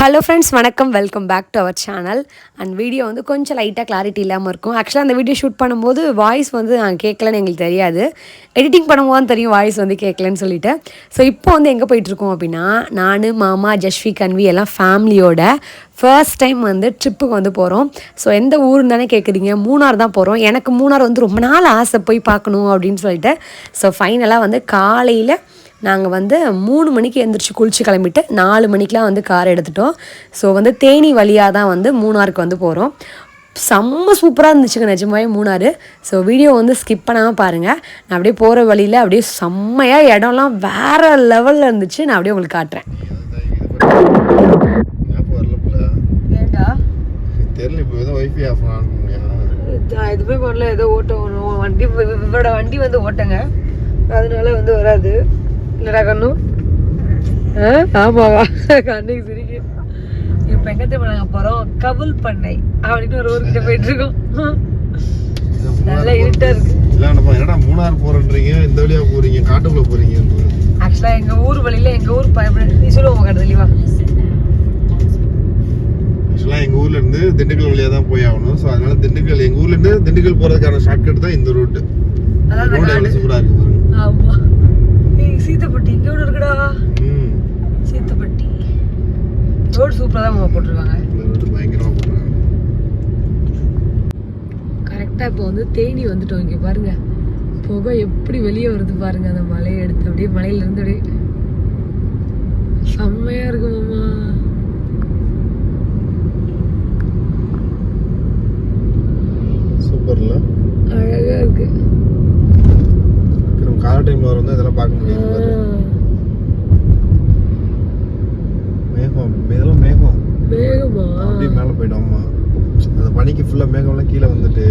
Hello friends வணக்கம். Welcome back to our channel and video வந்து கொஞ்சம் லைட்டாக கிளாரிட்டி இல்லாமல் இருக்கும். ஆக்சுவலாக அந்த வீடியோ ஷூட் பண்ணும்போது வாய்ஸ் வந்து நான் கேட்கலன்னு எங்களுக்கு தெரியாது. எடிட்டிங் பண்ணும்போது தான் தெரியும் வாய்ஸ் வந்து கேட்கலன்னு சொல்லிட்டு. ஸோ இப்போ வந்து எங்கே போயிட்டுருக்கோம் அப்படின்னா நான் மாமா ஜஸ்வி கன்வி எல்லாம் ஃபேமிலியோட ஃபர்ஸ்ட் டைம் வந்து ட்ரிப்புக்கு வந்து போகிறோம் ஸோ எந்த ஊருன்னு தானே கேட்குறீங்க மூணார் தான் போகிறோம் எனக்கு மூணார் வந்து ரொம்ப நாள் ஆசை போய் பார்க்கணும் அப்படின்னு சொல்லிட்டு. ஸோ ஃபைனலாக வந்து காலையில் நாங்கள் வந்து மூணு மணிக்கு எழுந்திரிச்சு குளிச்சு கிளம்பிட்டு நாலு மணிக்கெலாம் வந்து கார் எடுத்துட்டோம். ஸோ வந்து தேனி வழியாக தான் வந்து மூணாருக்கு வந்து போகிறோம் செம்ம சூப்பராக இருந்துச்சுங்க நிஜமாவே மூணார் ஸோ வீடியோ வந்து ஸ்கிப் பண்ணாமல் பாருங்கள் நான் அப்படியே போகிற வழியில் அப்படியே செம்மையாக இடம்லாம் வேறு லெவலில் இருந்துச்சு. நான் அப்படியே உங்களுக்கு காட்டுறேன். வரல பண்ணா எதுவுமே பண்ணல ஏதோ ஓட்டம் வண்டி இவரோட வண்டி வந்து ஓட்டங்க. அதனால வந்து வராது. இல்லடா கண்ணு? ஆமாவா கண்ணுக்கு சிரிக்கு. இப்போ எங்க திரும்ப நாங்கள் போகிறோம் கபுல் பண்ணை அப்படின்னு ஒரு ஊர்கிட்ட போயிட்டு இருக்கோம் நல்லா இருட்டா இருக்கு. என்னடா மூணார் போறேன்றீங்க? இந்த வழியா போறீங்க? காட்டுக்குள்ள போறீங்க ஆக்சுவலாக எங்கள் ஊர் வழியில் எங்கள் ஊர் நீ சொல்லுவோம் கடை தெளிவா. ஆக்சுவலாக எங்க ஊர்ல இருந்து திண்டுக்கல் வழியா தான் போய் ஆகணும். ஸோ அதனால திண்டுக்கல் எங்க ஊர்ல இருந்து திண்டுக்கல் போறதுக்கான ஷார்ட்கட் தான் இந்த ரூட் அதான் அந்த ரோடு காடு. எவ்வளவு சூப்பரா இருக்கு பாருங்க ஆமா ஏய் சீத்தப்பட்டி இங்கே ஒன்று இருக்குடா ம் சீத்தப்பட்டி ரோடு சூப்பராக தான் மாமா போட்டிருக்காங்க இந்த ரோடு பயங்கரமா போடுறாங்க கரெக்டாக இப்போ வந்து தேனி வந்துட்டோம் இங்கே பாருங்க. புகை எப்படி வெளியே வருது பாருங்க அந்த மலையை எடுத்து அப்படியே மலையில இருந்து அப்படியே செம்மையா இருக்கு மாமா. சூப்பர்ல. அழகா இருக்கு. நம்ம கால டைம்ல வரும் இதெல்லாம் பார்க்க முடியாது. மேகம் இதெல்லாம் மேகம். மேகமா? அப்படியே மேல போயிடும் ஆமா. அந்த பனிக்கு ஃபுல்லா மேகம்லாம் கீழே வந்துட்டு.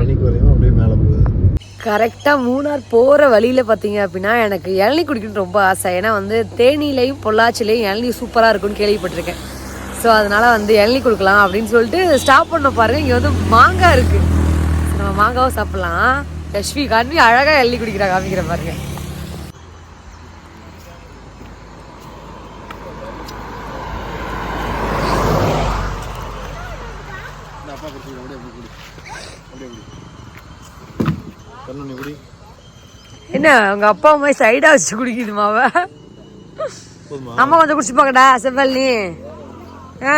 பனிக்கு வரையும் அப்படியே மேல போகுது. கரெக்டாக மூணார் போகிற வழியில் பார்த்தீங்க அப்படின்னா எனக்கு இளநீ குடிக்கணும்னு ரொம்ப ஆசை. ஏன்னா வந்து தேனிலையும் பொள்ளாச்சிலையும் இளநீ சூப்பராக இருக்கும்னு கேள்விப்பட்டிருக்கேன். ஸோ அதனால் வந்து இளநீ கொடுக்கலாம் அப்படின்னு சொல்லிட்டு ஸ்டாப் பண்ண பாருங்க. இங்கே வந்து மாங்காய் இருக்குது நம்ம மாங்காவும் சாப்பிட்லாம். யஷ்வி காண்பி அழகாக இளநீ குடிக்கிறா காமிக்கிற பாருங்க அப்பா குடிச்சு அப்படியே அப்படி குடி அப்படியே குடி நீ குடி. என்ன உங்கள் அப்பா அம்மா சைடாக வச்சு குடிக்குது மாவ போதுமா? அம்மா கொஞ்சம் குடிச்சுப்பாங்கடா செவ்வல் நீ. ஆ?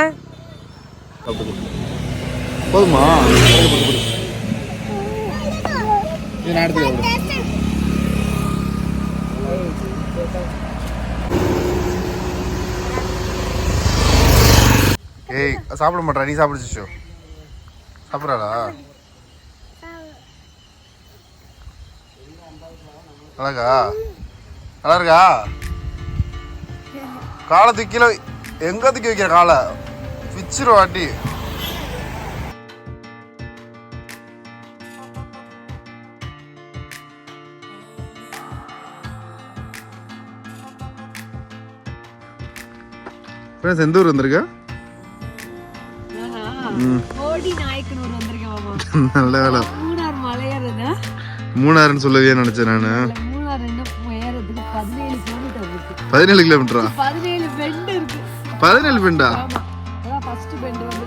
போதுமா. இது நான் எடுத்துக்கிறேன். ஏய் சாப்பிட மாட்டா நீ சாப்பிடுச்சு சாப்பிட்றாளா? அழகா? நல்லா இருக்கா காலை தூக்கில எங்க தூக்கி வைக்கிற காலை? பிச்சிரும் வாட்டி. ஃப்ரெண்ட்ஸ் எந்த ஊர் வந்திருக்க? நல்ல வேலை. மூணாறுன்னு சொல்லவே நினைச்சேன் நான். பதினேழு கிலோமீட்டரா பதினேழு பெண்ட் இருக்கு. பதினேழு பெண்டா அதான் ஃபர்ஸ்ட் பெண்ட் வந்து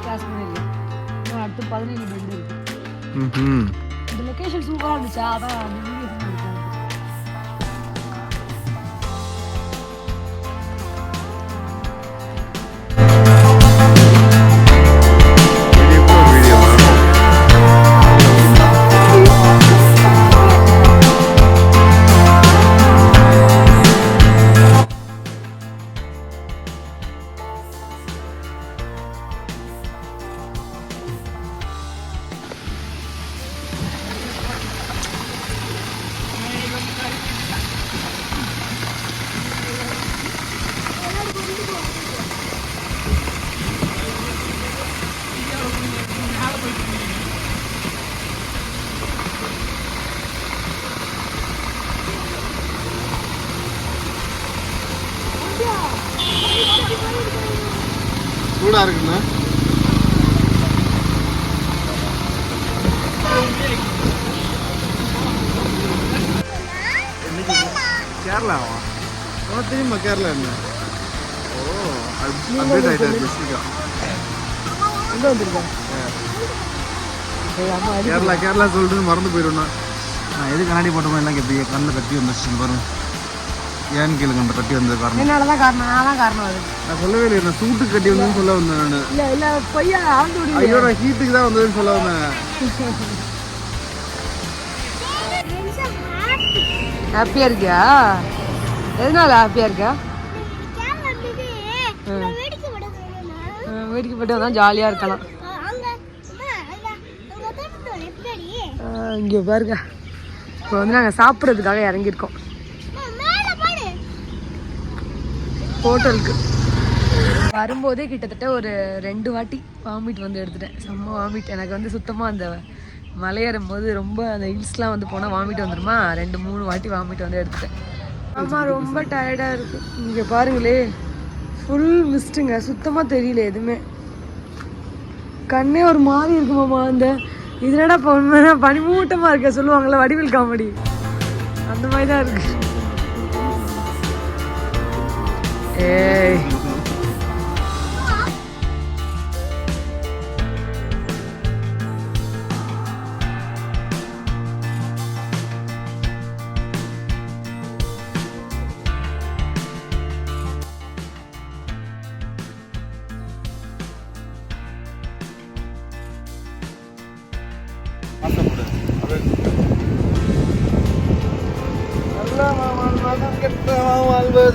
இன்னும் அடுத்து பதினேழு பெண்ட் இருக்கு. இந்த லொகேஷன் சூப்பரா இருந்துச்சா? அதான் சூடா இருக்குண்ணா. கேரளாவா? உனக்கு தெரியுமா கேரளா என்ன? ஓ அப்டேட் ஆயிட்டாரு சீக்கிரம் எங்கே வந்திருக்கேன் கேரளா கேரளா சொல்லிட்டு மறந்து போயிடணும் நான் எது கண்ணாடி போட்டோமோ எல்லாம் எப்படி கண்ணில் கட்டி வந்துச்சு பாருங்க. ஏன்னு கேளுங்க அந்த கட்டி வந்தது காரணம்? என்னால தான் காரணம் நான் தான் காரணம் அது. நான் சொல்லவே இல்லை நான் சூட்டு கட்டி வந்ததுன்னு சொல்ல வந்தேன் நான். இல்லை இல்லை பொய்யா ஆழ்ந்து விடு ஐயோ நான் ஹீட்டுக்கு தான் வந்ததுன்னு சொல்ல வந்தேன். ஹாப்பியாக இருக்கியா? எதனால ஹாப்பியாக இருக்கா? வீட்டுக்கு போயிட்டு வந்தால் ஜாலியாக இருக்கலாம். இங்கே பாருங்க. இப்போ வந்து நாங்கள் சாப்பிட்றதுக்காக இறங்கியிருக்கோம். ஹோட்டலுக்கு. வரும்போதே கிட்டத்தட்ட ஒரு ரெண்டு வாட்டி வாமிட் வந்து எடுத்துட்டேன். செம்ம வாமிட் எனக்கு வந்து சுத்தமாக அந்த மலையேறும் போது ரொம்ப அந்த ஹில்ஸ்லாம் வந்து போனால் வாமிட் வந்துடுமா ரெண்டு மூணு வாட்டி வாமிட் வந்து எடுத்துட்டேன். ஆமாம் ரொம்ப டயர்டாக இருக்குது இங்கே பாருங்களே ஃபுல் மிஸ்ட்டுங்க சுத்தமாக தெரியல எதுவுமே. கண்ணே ஒரு மாதிரி இருக்குமாம்மா அந்த இதுலடா பனிமூட்டமாக இருக்க சொல்லுவாங்கள்ல வடிவில் காமெடி. அந்த மாதிரி தான் இருக்குது ஏய்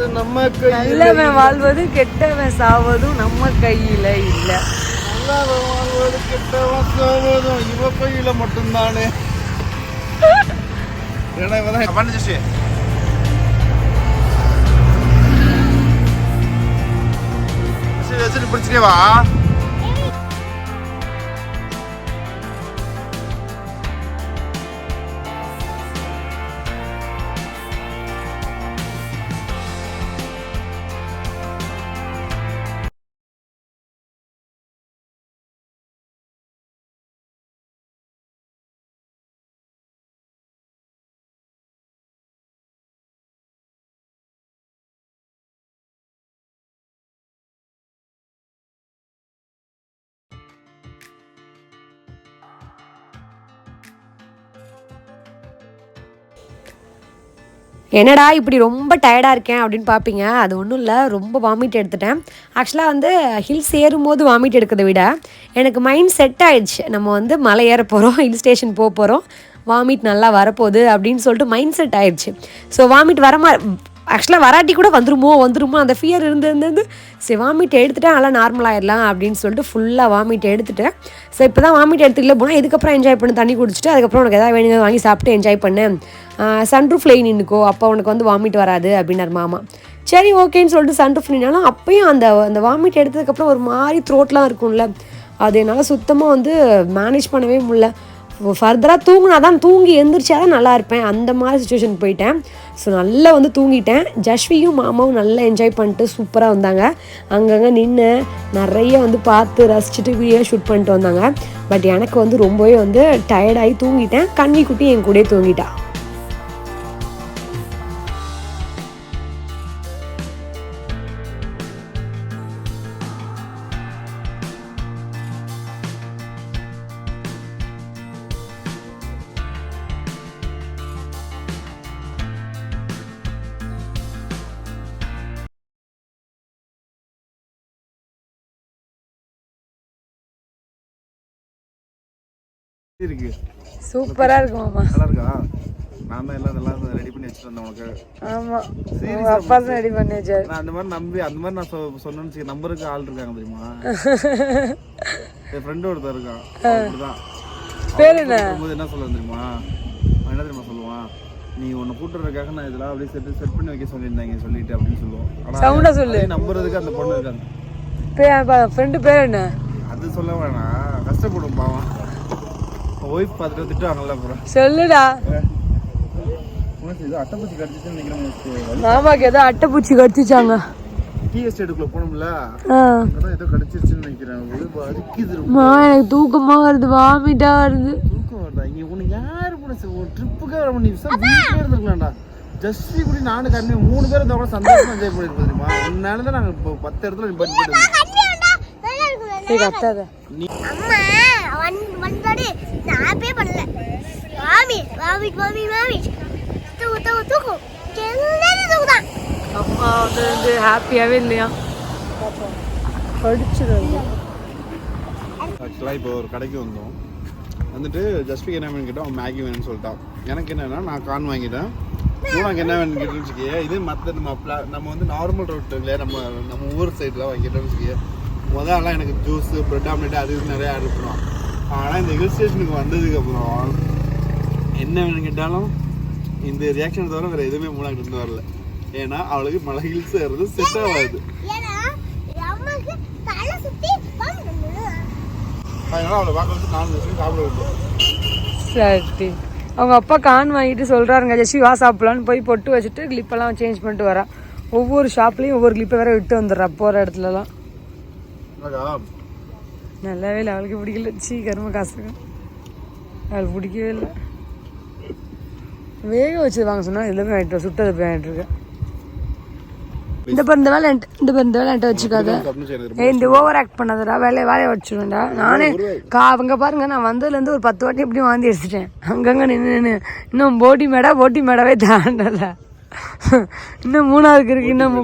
வாழ்வது நம்ம நல்லவன் வாழ்வது கெட்டவன் சாவதும் நம்ம கையில இல்ல. வாழ்வது கெட்டவன் சாவதும் இவ கையில மட்டும்தானே. ஏன்னா இவதான் பண்ணிச்சு சரி வச்சுட்டு பிடிச்சிட்டே வா என்னடா இப்படி ரொம்ப டயர்டாக இருக்கேன் அப்படின்னு பார்ப்பீங்க அது ஒன்றும் இல்லை ரொம்ப வாமிட் எடுத்துட்டேன். ஆக்சுவலாக வந்து ஹில்ஸ் ஏறும்போது வாமிட் எடுக்கிறத விட எனக்கு மைண்ட் செட் ஆகிடுச்சு நம்ம வந்து மலை ஏற போகிறோம் ஹில் ஸ்டேஷன் போக போகிறோம் வாமிட் நல்லா வரப்போகுது அப்படின்னு சொல்லிட்டு மைண்ட் செட் ஆயிடுச்சு. ஸோ வாமிட் வர மா ஆக்சுவலாக வராட்டி கூட வந்துருமோ வந்துருமோ அந்த ஃபியர் இருந்து இருந்து சரி வாமிட் எடுத்துட்டேன் நல்லா நார்மலாகிடலாம் அப்படின்னு சொல்லிட்டு ஃபுல்லாக வாமிட் எடுத்துட்டேன். ஸோ இப்போ தான் வாமிட் எடுத்துக்கல போனால் இதுக்கப்புறம் என்ஜாய் பண்ணு தண்ணி குடிச்சிட்டு அதுக்கப்புறம் உனக்கு எதாவது வேணுங்க வாங்கி சாப்பிட்டு என்ஜாய் பண்ணு. லைன் நின்றுக்கோ அப்போ உனக்கு வந்து வாமிட் வராது அப்படின்னார் மாமா. சரி ஓகேன்னு சொல்லிட்டு சன்ரூஃப் நின்னாலும் அப்பயும் அந்த அந்த வாமிட் எடுத்ததுக்கப்புறம் ஒரு மாதிரி த்ரோட்லாம் இருக்கும்ல அது என்னால் சுத்தமாக வந்து மேனேஜ் பண்ணவே முடியல. ஃபர்தராக தூங்கினா தான் தூங்கி எந்திரிச்சா தான் நல்லா இருப்பேன். அந்த மாதிரி சுச்சுவேஷன் போயிட்டேன். ஸோ நல்லா வந்து தூங்கிட்டேன். ஜஸ்வியும் மாமாவும் நல்லா என்ஜாய் பண்ணிட்டு சூப்பராக வந்தாங்க. அங்கங்கே நின்று நிறைய வந்து பார்த்து ரசிச்சுட்டு வீடியோ ஷூட் பண்ணிட்டு வந்தாங்க. பட் எனக்கு வந்து ரொம்பவே வந்து டயர்டாகி தூங்கிட்டேன். கண்ணி குட்டி என் கூடயே தூங்கிட்டா. இருக்கு. சூப்பராக இருக்கு மாமா நல்லா இருக்கா? நான் தான் எல்லாம் எல்லாம் ரெடி பண்ணி வச்சுட்டு வந்தேன் உனக்கு ஆமாம் உங்கள் அப்பா தான் ரெடி பண்ணி வச்சாரு நான் அந்த மாதிரி நம்பி அந்த மாதிரி நான் சொன்னேன்னு நம்பருக்கு ஆள் இருக்காங்க தெரியுமா? என் ஃப்ரெண்டு ஒருத்தர் இருக்கான். அப்படிதான் பேர் என்ன? என்ன சொல்ல தெரியுமா? என்ன தெரியுமா சொல்லுவான்? நீ உன்னை கூட்டுறதுக்காக நான் இதெல்லாம் அப்படியே செட் செட் பண்ணி வைக்க சொல்லியிருந்தாங்க சொல்லிட்டு அப்படின்னு சொல்லுவோம் சவுண்டா சொல்லு. நம்புறதுக்கு அந்த பொண்ணு இருக்காங்க. ஃப்ரெண்டு பேர் என்ன? அது சொல்ல வேணாம். கஷ்டப்படும் பாவம். ஒய்ஃப் பார்த்துட்டு திட்டுவாங்கல்ல அப்புறம் சொல்லுடா. மாமாக்கு ஏதோ அட்டைப்பூச்சி கடிச்சிச்சாங்க. டீ எஸ்டேட்டுக்குள்ள போனோம்ல? அங்கதான் ஏதோ கடிச்சிருச்சுன்னு நினைக்கிறேன். எனக்கு தூக்கமாக வருது வாமிட்டாக வருது. தூக்கம் வருதா? இங்க உனக்கு யாரு போன ஒரு ட்ரிப்புக்கே வர பண்ணி வீட்டிலே இருந்திருக்கலாம்டா. ஜஸ்டி குடி நானும் கண்ணு மூணு பேரும் இருந்தா கூட சந்தோஷமா என்ஜாய் பண்ணிருப்போம் தெரியுமா? உன்னால தான் நாங்க இப்போ பத்து இடத்துல நிப்பாட்டி ஏய் கத்தாத. அம்மா வந்தாடி. நான் ஆப்பே பண்ணல. மாமி மாமி மாமி மாமி தூக்கு தூக்கு தூக்கு. எல்லாரும் தூக்குதான். அம்மா வந்து ஹாப்பியாகவே இல்லையா? படிச்சிருவாங்க ஆக்சுவலாக இப்போ ஒரு கடைக்கு வந்தோம். வந்துட்டு ஜஸ்பிக்கு என்ன வேணும்னு கேட்டோம் அவன் மேகி வேணும்னு சொல்லிட்டான். எனக்கு என்னன்னா நான் கார்ன் வாங்கிட்டேன். உனக்கு என்ன வேணும்னு கேட்டேன்னு இது மற்ற நம்ம நம்ம வந்து நார்மல் ரோட்டுல நம்ம நம்ம ஊர் சைடில் வாங்கிட்டோம்னு வச்சுக்கே முதல்லாம் எனக்கு ஜூஸ் பிரெட் ஆம்லெட் அது இது நிறைய ஆர்டர் ஆனால் இந்த ஹில் ஸ்டேஷனுக்கு வந்ததுக்கப்புறம் என்ன வேணும் கேட்டாலும் இந்த ரியாக்ஷன் தவிர வேறு எதுவுமே மூலாக்கிட்டு இருந்து வரல. ஏன்னா அவளுக்கு மலை ஹில்ஸ் ஏறது செட் ஆகாது. அதனால அவளை பார்க்க வச்சு நாலு நிமிஷம் சாப்பிட விட்டோம் சரி. அவங்க அப்பா கான் வாங்கிட்டு சொல்கிறாருங்க ஜெஸ்ஸி வா சாப்பிடலான்னு போய் பொட்டு வச்சுட்டு கிளிப்பெல்லாம் சேஞ்ச் பண்ணிட்டு வரா ஒவ்வொரு ஷாப்லேயும் ஒவ்வொரு கிளிப்பை வேற விட்டு வந்துடுறா போகிற இடத்துலலாம். நல்லாவே இல்லை அவளுக்கு பிடிக்கல. சீ கரும காசுக்கு அவளுக்கு பிடிக்கவே இல்லை. வேக வச்சு வாங்க சொன்னா எல்லாமே வாங்கிட்டு சுட்டது போய் வாங்கிட்டு இருக்கேன் இந்த பாரு இந்த வேலை இந்த பாரு இந்த வேலை என்கிட்ட வச்சுக்காத. ஏய் இந்த ஓவர் ஆக்ட் பண்ணாதடா வேலையை வேலையை வச்சுருவேன்டா நானே கா அவங்க பாருங்க நான் வந்ததுலேருந்து ஒரு பத்து வாட்டி எப்படியும் வாந்தி அடிச்சிட்டேன் அங்கங்கே நின்று நின்று இன்னும் போட்டி மேடா போட்டி மேடாவே தாண்டல. இன்னும் மூணாருக்கு இருக்கு இன்னும்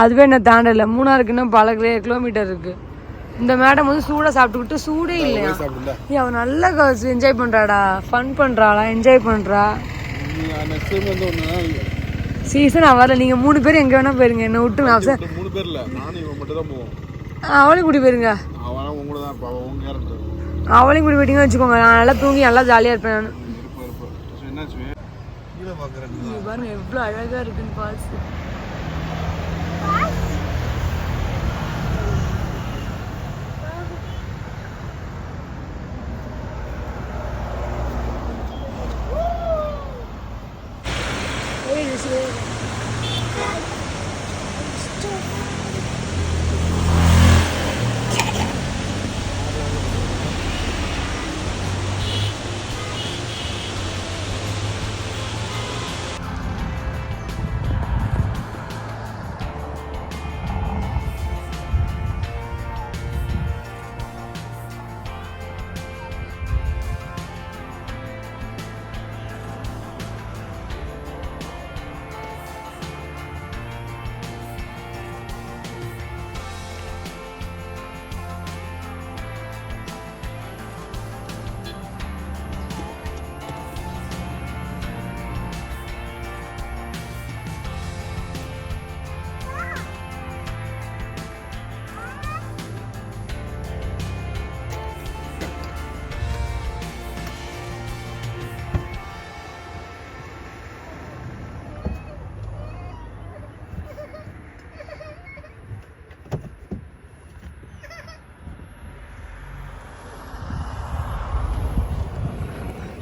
அதுவே என்ன தாண்டல. மூணாருக்கு இன்னும் பல கிலோ கிலோமீட்டர் இருக்கு. இந்த மேடம் வந்து சூடாக சாப்பிட்டுக்கிட்டு சூடே இல்லையா? சாப்பிடுல ஏய் அவ நல்லா என்ஜாய் பண்றாடா. ஃபன் பண்றாளா என்ஜாய் ஒன்று சீசன் வரல. நீங்க மூணு பேர் எங்க வேணா போயிருங்க. என்ன விட்டு நான் அவசர- மூணு பேர் இல்லை. அவளையும் கூட்டி போயிருங்க. அவனா அவன் அவளையும் கூட்டி போயிட்டீங்கன்னு வச்சுக்கோங்க. நான் நல்லா தூங்கி நல்லா ஜாலியா இருப்பேன் நான் இருப்பா இருப்பா சரி, என்னாச்சு கீழே பார்க்குறேன் பாருங்க எவ்வளோ அழகா இருக்குன்னு ஃபால்ஸ்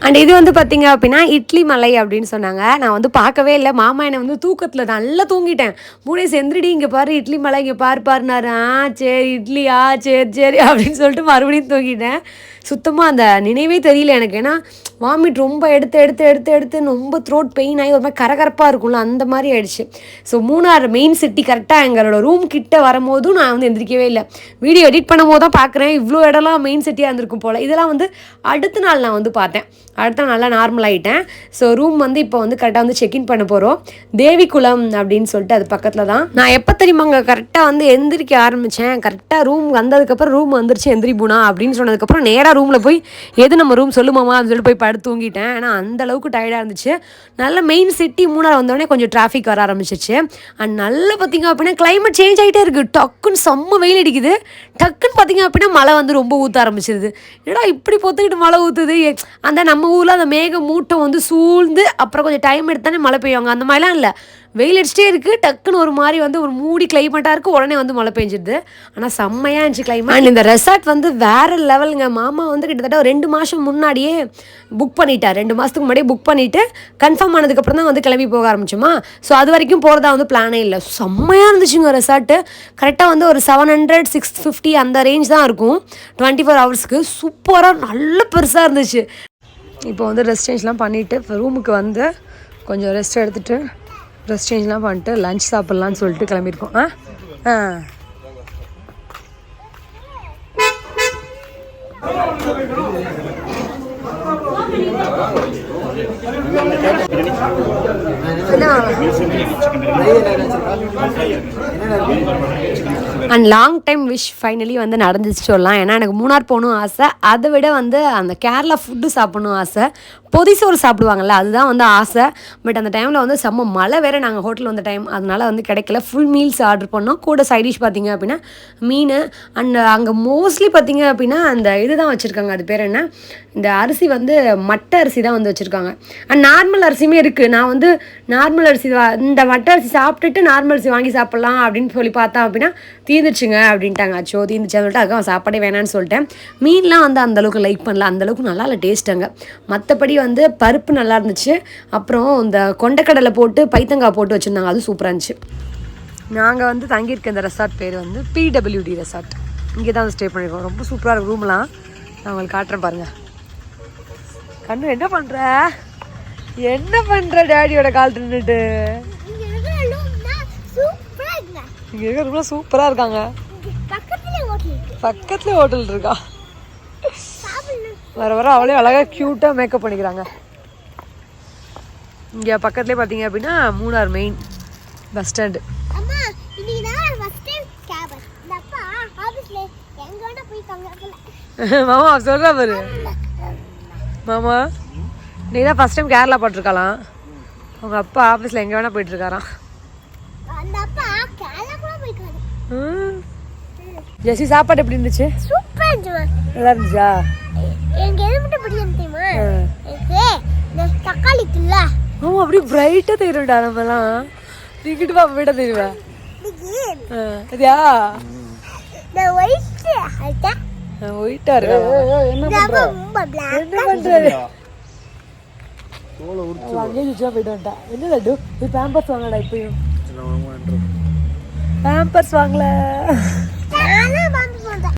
அண்ட் இது வந்து பார்த்தீங்க அப்படின்னா இட்லி மலை அப்படின்னு சொன்னாங்க. நான் வந்து பார்க்கவே இல்லை. மாமா என்னை வந்து தூக்கத்தில் நல்லா தூங்கிட்டேன். மூணே செந்திரிடி இங்கே பாரு இட்லி மலை இங்கே பாரு பாருனாரு ஆ சரி இட்லியா? சரி சரி அப்படின்னு சொல்லிட்டு மறுபடியும் தூங்கிட்டேன். சுத்தமாக அந்த நினைவே தெரியல எனக்கு. ஏன்னா வாமிட் ரொம்ப எடுத்து எடுத்து எடுத்து எடுத்து ரொம்ப த்ரோட் பெயின் ஆகி ஒரு மாதிரி கரகரப்பாக இருக்கும்ல அந்த மாதிரி ஆயிடுச்சு. ஸோ மூணார் மெயின் சிட்டி கரெக்டாக எங்களோட ரூம் கிட்ட வரும்போதும் நான் வந்து எந்திரிக்கவே இல்லை. வீடியோ எடிட் பண்ணும்போது தான் பார்க்குறேன் இவ்வளோ இடம்லாம் மெயின் சிட்டியாக இருந்திருக்கும் போல். இதெல்லாம் வந்து அடுத்த நாள் நான் வந்து பார்த்தேன். அடுத்த நாள் நல்லா நார்மல் ஆகிட்டேன் ஸோ ரூம் வந்து இப்போ வந்து கரெக்டாக வந்து செக்இன் பண்ண போகிறோம் தேவிக்குளம் அப்படின்னு சொல்லிட்டு அது பக்கத்தில் தான். நான் எப்போ தெரியுமாங்க கரெக்டாக வந்து எந்திரிக்க ஆரம்பித்தேன் கரெக்டாக ரூம் வந்ததுக்கப்புறம் ரூம் வந்துருச்சு எந்திரி அப்படின்னு சொன்னதுக்கப்புறம் நேராக ரூமில் போய் எது நம்ம ரூம் சொல்லுமாமா? அப்படின்னு சொல்லிட்டு போய் படுத்து தூங்கிட்டேன். ஏன்னா அந்த அளவுக்கு டயர்டாக இருந்துச்சு. நல்ல மெயின் சிட்டி மூணார் வந்தோடனே கொஞ்சம் டிராஃபிக் வர ஆரம்பிச்சிச்சு அண்ட் நல்லா பார்த்தீங்க அப்படின்னா கிளைமேட் சேஞ்ச் ஆகிட்டே இருக்குது டக்குன்னு செம்ம வெயில் அடிக்குது. டக்குன்னு பார்த்தீங்க அப்படின்னா மழை வந்து ரொம்ப ஊற்ற ஆரம்பிச்சிருது. என்னடா இப்படி பொத்துக்கிட்டு மழை ஊற்றுது அந்த நம்ம ஊரில் அந்த மேக மூட்டம் வந்து சூழ்ந்து அப்புறம் கொஞ்சம் டைம் எடுத்தானே மழை பெய்யுவாங்க அந்த மாதிரிலாம் இல்லை. வெயில் அடிச்சிட்டே இருக்குது டக்குன்னு ஒரு மாதிரி வந்து ஒரு மூடி கிளைமேட்டாக இருக்குது உடனே வந்து மழை பெஞ்சிடுது. ஆனால் செம்மையாக இருந்துச்சு கிளைமேட் அண்ட் இந்த ரெசார்ட் வந்து வேறு லெவலுங்க மாமா வந்து கிட்டத்தட்ட ஒரு ரெண்டு மாதம் முன்னாடியே புக் பண்ணிட்டார். ரெண்டு மாதத்துக்கு முன்னாடியே புக் பண்ணிவிட்டு கன்ஃபார்ம் ஆனதுக்கப்புறம் தான் வந்து கிளம்பி போக ஆரம்பிச்சோமா. ஸோ அது வரைக்கும் போகிறதா வந்து பிளானே இல்லை. செம்மையாக இருந்துச்சுங்க ரெசார்ட்டு கரெக்டாக வந்து ஒரு செவன் ஹண்ட்ரட் சிக்ஸ் ஃபிஃப்டி அந்த ரேஞ்ச் தான் இருக்கும். டுவெண்ட்டி ஃபோர் ஹவர்ஸ்க்கு சூப்பராக நல்ல பெருசாக இருந்துச்சு. இப்போ வந்து ரெஸ்ட் சேஞ்ச்லாம் பண்ணிவிட்டு இப்போ ரூமுக்கு வந்து கொஞ்சம் ரெஸ்ட் எடுத்துகிட்டு ட்ரெஸ் சேஞ்ச்லாம் பண்ணிட்டு லஞ்ச் சாப்பிட்லான்னு சொல்லிட்டு கிளம்பியிருக்கோம். ஆ? ஆ. And long time wish finally வந்து நடந்துச்சு சொல்லலாம். ஏன்னா எனக்கு மூணார் போகணும் ஆசை. அதை விட வந்து அந்த கேரளா ஃபுட்டு சாப்பிடணும் ஆசை. பொதிசோறு சாப்பிடுவாங்கல்ல அதுதான் வந்து ஆசை. பட் அந்த டைமில் வந்து செம்ம மழை வேறு. நாங்கள் ஹோட்டல் வந்த டைம் அதனால வந்து கிடைக்கல. ஃபுல் மீல்ஸ் ஆர்டர் பண்ணோம். கூட சைட் டிஷ் பார்த்தீங்க அப்படின்னா மீன். அண்ட் அங்கே மோஸ்ட்லி பார்த்தீங்க அப்படின்னா அந்த இதுதான் வச்சுருக்காங்க. அது பேர் என்ன? இந்த அரிசி வந்து மட்டை அரிசி தான் வந்து வச்சுருக்காங்க. அண்ட் நார்மல் அரிசியுமே இருக்குது நான் வந்து நார்மல் அரிசி இந்த மட்டை அரிசி சாப்பிட்டுட்டு நார்மல் அரிசி வாங்கி சாப்பிட்லாம் அப்படின்னு சொல்லி பார்த்தா அப்படின்னா தீந்துச்சுங்க அப்படின்ட்டாங்க. அச்சோ தீந்துச்சுன்னு சொல்லிட்டு அக்கா சாப்பாடே வேணான்னு சொல்லிட்டேன். மீன்லாம் வந்து அந்த அளவுக்கு லைக் பண்ணல. அந்த அளவுக்கு நல்லா இல்லை டேஸ்ட்டுங்க மற்றபடி வந்து பருப்பு நல்லா இருந்துச்சு. அப்புறம் இந்த கொண்டக்கடலை போட்டு பைத்தங்காய் போட்டு வச்சுருந்தாங்க. அது சூப்பராக இருந்துச்சு. நாங்கள் வந்து தங்கியிருக்க இந்த ரெசார்ட் பேர் வந்து பிடபிள்யூடி ரெசார்ட் இங்கே தான் ஸ்டே பண்ணியிருக்கோம் ரொம்ப சூப்பராக இருக்கும். ரூம்லாம் நான் உங்களுக்கு காட்டுறேன் பாருங்கள் கண்ணு என்ன பண்ணுற என்ன பண்ணுற டேடியோட கால் நின்றுட்டு இங்க இருக்கிற ரூம்னா சூப்பரா இருக்குங்க. பக்கத்துலயே ஹோட்டல் இருக்கு? வர வர அவளே அழகாக க்யூட்டாக மேக்கப் பண்ணிக்கிறாங்க. இங்கே பக்கத்துலேயே பார்த்தீங்க அப்படின்னா மூணார் மெயின் பஸ் ஸ்டாண்டு மாமா சொல்கிறா பாரு. மாமா நீ தான் ஃபஸ்ட் டைம் கேரளா போட்டிருக்கலாம் உங்கள் அப்பா ஆஃபீஸில் எங்கே வேணால் போயிட்டுருக்காராம். ஜெசி சாப்பாடு எப்படி இருந்துச்சு? சூப்பரா நல்லா இருந்துச்சா? எனக்கு எது மட்டும் பிடிக்கும் தெரியுமா? எனக்கு தக்காளி இருக்குல்ல. ஆமா அப்படியே பிரைட்டாக தெரியும்டா நம்மலாம் நீங்கிட்டு பா விட தெரியுவா இன்னைக்கு இதா இந்த ஒயிட் இருக்கா அப்பா ரொம்ப பிளாக் என்ன பண்ணுறாரு தோலை உரிச்சு அங்கேயே சுச்சா போயிட்டு வந்துட்டா என்ன லட்டு வாங்கடா இப்பயும். பேம்பர்ஸ் வாங்கல.